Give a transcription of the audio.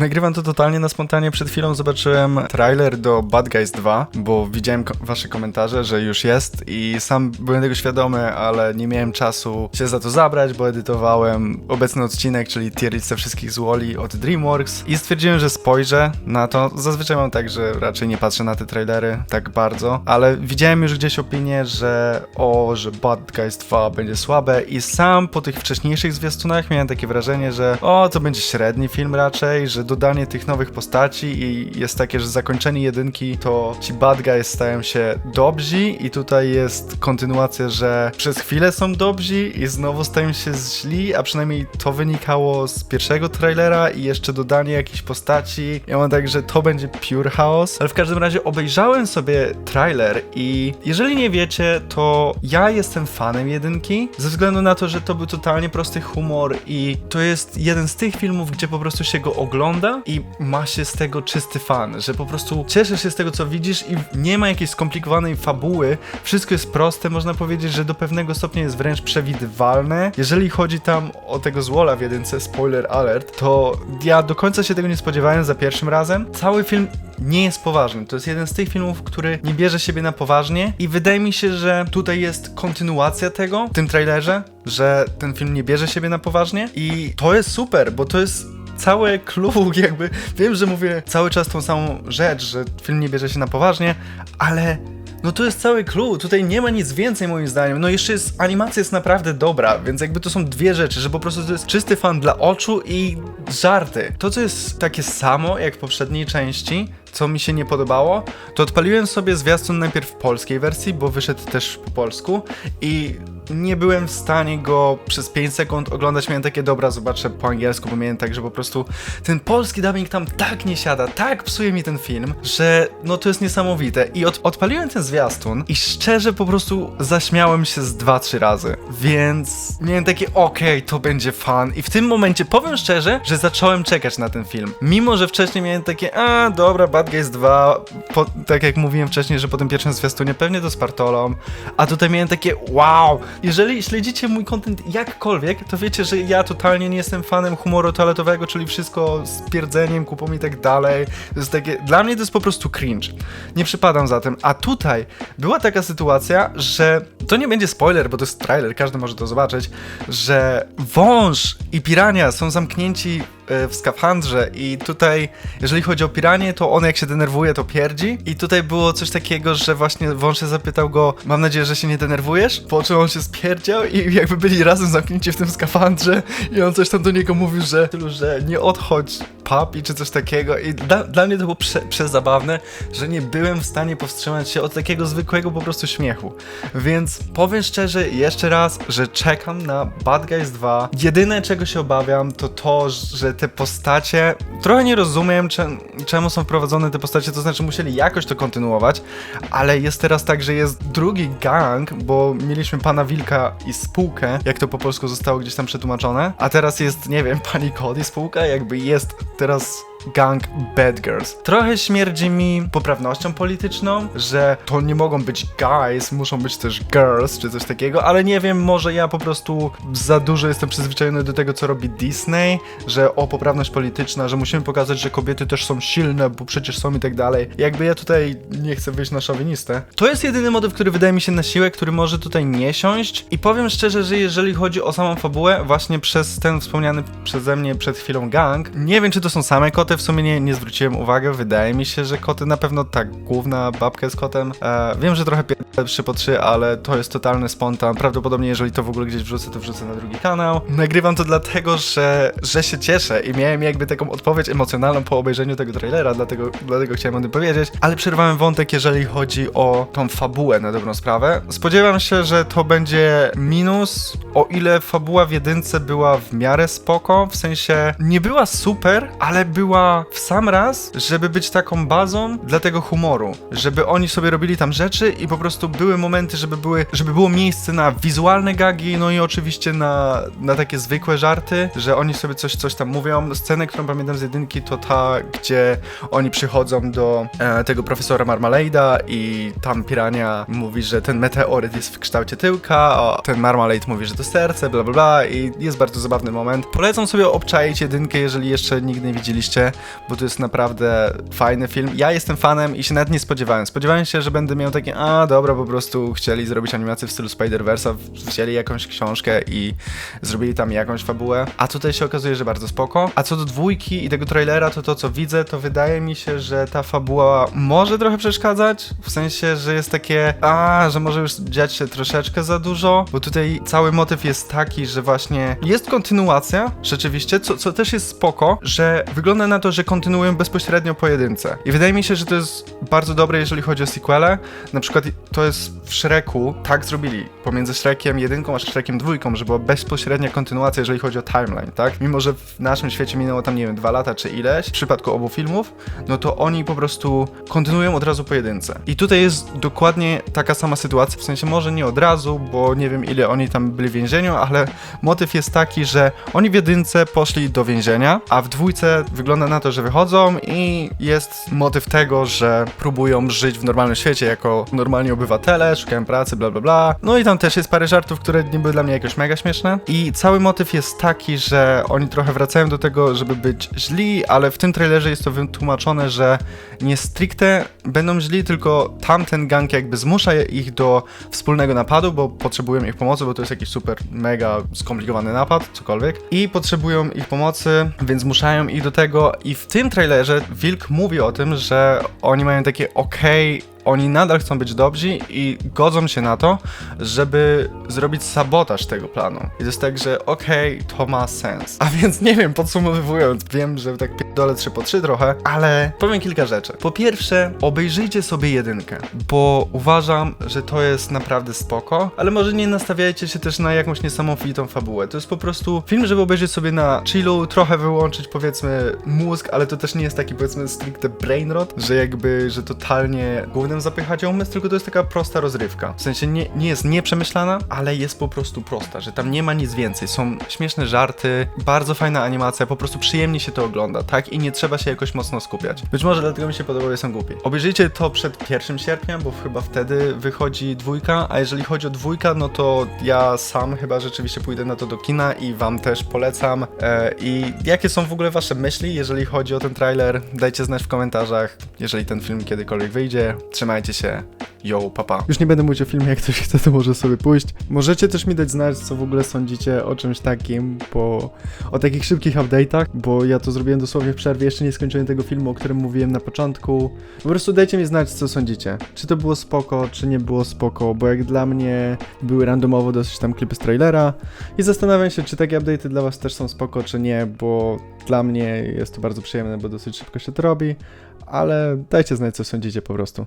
Nagrywam to totalnie na spontanie. Przed chwilą zobaczyłem trailer do Bad Guys 2, bo widziałem ko- wasze komentarze, że już jest i sam byłem tego świadomy, ale nie miałem czasu się za to zabrać, bo edytowałem obecny odcinek, czyli tier listę wszystkich z Wally od DreamWorks i stwierdziłem, że spojrzę na to. Zazwyczaj mam tak, że raczej nie patrzę na te trailery tak bardzo, ale widziałem już gdzieś opinię, że o, że Bad Guys 2 będzie słabe i sam po tych wcześniejszych zwiastunach miałem takie wrażenie, że o, to będzie średni film raczej, że dodanie tych nowych postaci i jest takie, że zakończenie jedynki to ci Bad Guys stają się dobrzy i tutaj jest kontynuacja, że przez chwilę są dobrzy i znowu stają się źli, a przynajmniej to wynikało z pierwszego trailera i jeszcze dodanie jakichś postaci. Ja mam tak, że to będzie pure chaos, ale w każdym razie obejrzałem sobie trailer i jeżeli nie wiecie, to ja jestem fanem jedynki, ze względu na to, że to był totalnie prosty humor i to jest jeden z tych filmów, gdzie po prostu się go ogląda i ma się z tego czysty fan, że po prostu cieszysz się z tego, co widzisz i nie ma jakiejś skomplikowanej fabuły, wszystko jest proste, można powiedzieć, że do pewnego stopnia jest wręcz przewidywalne. Jeżeli chodzi tam o tego złola w jedynce, spoiler alert, to ja do końca się tego nie spodziewałem za pierwszym razem. Cały film nie jest poważny. To jest jeden z tych filmów, który nie bierze siebie na poważnie i wydaje mi się, że tutaj jest kontynuacja tego w tym trailerze, że ten film nie bierze siebie na poważnie i to jest super, bo to jest całe clue, jakby wiem, że mówię cały czas tą samą rzecz, że film nie bierze się na poważnie, ale no to jest cały clue, tutaj nie ma nic więcej moim zdaniem. No jeszcze jest, animacja jest naprawdę dobra, więc jakby to są dwie rzeczy, że po prostu to jest czysty fan dla oczu i żarty. To, co jest takie samo jak w poprzedniej części, co mi się nie podobało, to odpaliłem sobie zwiastun najpierw w polskiej wersji, bo wyszedł też po polsku i nie byłem w stanie go przez 5 sekund oglądać. Miałem takie, dobra, zobaczę po angielsku, bo miałem tak, że po prostu ten polski dubbing tam tak nie siada, tak psuje mi ten film, że no to jest niesamowite. I od, odpaliłem ten zwiastun i szczerze po prostu zaśmiałem się z 2-3 razy, więc miałem takie, okej, to będzie fan. I w tym momencie powiem szczerze, że zacząłem czekać na ten film. Mimo, że wcześniej miałem takie, a dobra, Bad Guys 2, po, tak jak mówiłem wcześniej, że po tym pierwszym zwiastunie pewnie to z Partolą, a tutaj miałem takie, wow, jeżeli śledzicie mój content jakkolwiek, to wiecie, że ja totalnie nie jestem fanem humoru toaletowego, czyli wszystko z pierdzeniem, kupą i tak dalej. To jest takie, dla mnie to jest po prostu cringe. Nie przypadam za tym. A tutaj była taka sytuacja, że to nie będzie spoiler, bo to jest trailer, każdy może to zobaczyć, że wąż i pirania są zamknięci w skafandrze i tutaj, jeżeli chodzi o piranie, to on jak się denerwuje, to pierdzi. I tutaj było coś takiego, że właśnie wąż zapytał go, mam nadzieję, że się nie denerwujesz, po czym on się spierdział i jakby byli razem zamknięci w tym skafandrze i on coś tam do niego mówił, że tylu, że nie odchodź papi czy coś takiego i dla, dla mnie to było prze, przezabawne, że nie byłem w stanie powstrzymać się od takiego zwykłego po prostu śmiechu. Więc powiem szczerze jeszcze raz, że czekam na Bad Guys 2. Jedyne czego się obawiam to to, że te postacie, trochę nie rozumiem czem, czemu są wprowadzone te postacie, to znaczy musieli jakoś to kontynuować, ale jest teraz tak, że jest drugi gang, bo mieliśmy pana Wilka i spółkę, jak to po polsku zostało gdzieś tam przetłumaczone, a teraz jest, nie wiem, pani Cody spółka, jakby jest teraz gang Bad Girls. Trochę śmierdzi mi poprawnością polityczną, że to nie mogą być guys, muszą być też girls, czy coś takiego, ale nie wiem, może ja po prostu za dużo jestem przyzwyczajony do tego, co robi Disney, że o poprawność polityczna, że musimy pokazać, że kobiety też są silne, bo przecież są i tak dalej. Jakby ja tutaj nie chcę wyjść na szowinistę. To jest jedyny motyw, który wydaje mi się na siłę, który może tutaj nie siąść i powiem szczerze, że jeżeli chodzi o samą fabułę, właśnie przez ten wspomniany przeze mnie przed chwilą gang, nie wiem, czy to są same koty, w sumie nie, nie zwróciłem uwagi, wydaje mi się, że koty na pewno tak, główna babka jest kotem. E, wiem, że trochę pierdolę 3 po 3, ale to jest totalny spontan. Prawdopodobnie jeżeli to w ogóle gdzieś wrzucę, to wrzucę na drugi kanał. Nagrywam to dlatego, że, że się cieszę i miałem jakby taką odpowiedź emocjonalną po obejrzeniu tego trailera, dlatego, dlatego chciałem o tym powiedzieć, ale przerwałem wątek, jeżeli chodzi o tą fabułę na dobrą sprawę. Spodziewam się, że to będzie minus, o ile fabuła w jedynce była w miarę spoko, w sensie nie była super, ale była w sam raz, żeby być taką bazą dla tego humoru, żeby oni sobie robili tam rzeczy i po prostu były momenty, żeby, były, żeby było miejsce na wizualne gagi, no i oczywiście na, na takie zwykłe żarty, że oni sobie coś, coś tam mówią. Scenę, którą pamiętam z jedynki, to ta, gdzie oni przychodzą do e, tego profesora Marmalade'a i tam Pirania mówi, że ten meteoryt jest w kształcie tyłka, a ten Marmalade mówi, że to serce, bla bla bla i jest bardzo zabawny moment. Polecam sobie obczaić jedynkę, jeżeli jeszcze nigdy nie widzieliście, bo to jest naprawdę fajny film. Ja jestem fanem i się nawet nie spodziewałem. Spodziewałem się, że będę miał takie, a dobra, po prostu chcieli zrobić animację w stylu Spider-Versa, wzięli jakąś książkę i zrobili tam jakąś fabułę, a tutaj się okazuje, że bardzo spoko. A co do dwójki i tego trailera, to to co widzę, to wydaje mi się, że ta fabuła może trochę przeszkadzać, w sensie, że jest takie, a, że może już dziać się troszeczkę za dużo, bo tutaj cały motyw jest taki, że właśnie jest kontynuacja, rzeczywiście, co, co też jest spoko, że wygląda na to, że kontynuują bezpośrednio pojedynce. I wydaje mi się, że to jest bardzo dobre, jeżeli chodzi o sequele. Na przykład to jest w Shreku, tak zrobili, pomiędzy Shrekiem jedynką a Shrekiem dwójką, że była bezpośrednia kontynuacja, jeżeli chodzi o timeline, tak? Mimo, że w naszym świecie minęło tam, nie wiem, dwa lata czy ileś, w przypadku obu filmów, no to oni po prostu kontynuują od razu pojedynce. I tutaj jest dokładnie taka sama sytuacja, w sensie może nie od razu, bo nie wiem ile oni tam byli w więzieniu, ale motyw jest taki, że oni w jedynce poszli do więzienia, a w dwójce wygląda na to, że wychodzą i jest motyw tego, że próbują żyć w normalnym świecie jako normalni obywatele, szukają pracy, bla bla bla. No i tam też jest parę żartów, które nie były dla mnie jakoś mega śmieszne. I cały motyw jest taki, że oni trochę wracają do tego, żeby być źli, ale w tym trailerze jest to wytłumaczone, że nie stricte będą źli, tylko tamten gang jakby zmusza ich do wspólnego napadu, bo potrzebują ich pomocy, bo to jest jakiś super, mega skomplikowany napad, cokolwiek. I potrzebują ich pomocy, więc zmuszają ich do tego. I w tym trailerze Wilk mówi o tym, że oni mają takie okej, oni nadal chcą być dobrzy i godzą się na to, żeby zrobić sabotaż tego planu. I to jest tak, że okej, to ma sens. A więc nie wiem, podsumowując, wiem, że tak pierdolę 3 po 3 trochę, ale powiem kilka rzeczy. Po pierwsze, obejrzyjcie sobie jedynkę, bo uważam, że to jest naprawdę spoko, ale może nie nastawiajcie się też na jakąś niesamowitą fabułę. To jest po prostu film, żeby obejrzeć sobie na chillu, trochę wyłączyć powiedzmy mózg, ale to też nie jest taki powiedzmy stricte brain rot, że jakby, że totalnie głównym zapychacie umysł, tylko to jest taka prosta rozrywka. W sensie nie, nie jest nieprzemyślana, ale jest po prostu prosta, że tam nie ma nic więcej. Są śmieszne żarty, bardzo fajna animacja, po prostu przyjemnie się to ogląda, tak? I nie trzeba się jakoś mocno skupiać. Być może dlatego mi się podobało, jestem głupi. Obejrzyjcie to przed 1 sierpnia, bo chyba wtedy wychodzi dwójka, a jeżeli chodzi o dwójka, no to ja sam chyba rzeczywiście pójdę na to do kina i wam też polecam. E, I jakie są w ogóle wasze myśli, jeżeli chodzi o ten trailer? Dajcie znać w komentarzach, jeżeli ten film kiedykolwiek wyjdzie. Trzymajcie się. Yo, papa. Już nie będę mówić o filmie, jak ktoś chce, to może sobie pójść. Możecie też mi dać znać, co w ogóle sądzicie o czymś takim, po... o takich szybkich update'ach, bo ja to zrobiłem dosłownie w przerwie, jeszcze nie skończyłem tego filmu, o którym mówiłem na początku. Po prostu dajcie mi znać, co sądzicie. Czy to było spoko, czy nie było spoko, bo jak dla mnie były randomowo dosyć tam klipy z trailera i zastanawiam się, czy takie update'y dla was też są spoko, czy nie, bo dla mnie jest to bardzo przyjemne, bo dosyć szybko się to robi, ale dajcie znać, co sądzicie po prostu.